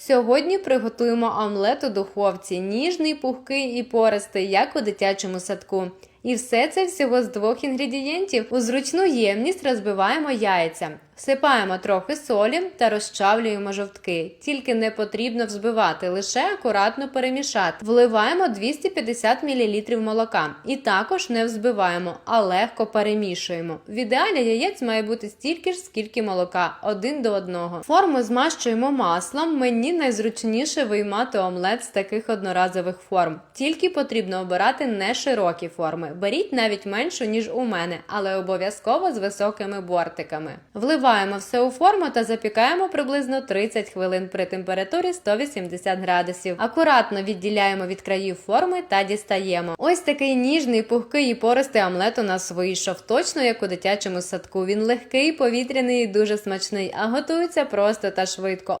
Сьогодні приготуємо омлет у духовці, ніжний, пухкий і пористий, як у дитячому садку. І все це всього з двох інгредієнтів. У зручну ємність розбиваємо яйця, всипаємо трохи солі та розчавлюємо жовтки. Тільки не потрібно взбивати, лише акуратно перемішати. Вливаємо 250 мл молока і також не взбиваємо, а легко перемішуємо. В ідеалі яєць має бути стільки ж, скільки молока, один до одного. Форму змащуємо маслом. Мені найзручніше виймати омлет з таких одноразових форм. Тільки потрібно обирати не широкі форми. Беріть навіть меншу, ніж у мене, але обов'язково з високими бортиками. Вливаємо все у форму та запікаємо приблизно 30 хвилин при температурі 180 градусів. Акуратно відділяємо від країв форми та дістаємо. Ось такий ніжний, пухкий і пористий омлет у нас вийшов, точно як у дитячому садку. Він легкий, повітряний і дуже смачний, а готується просто та швидко.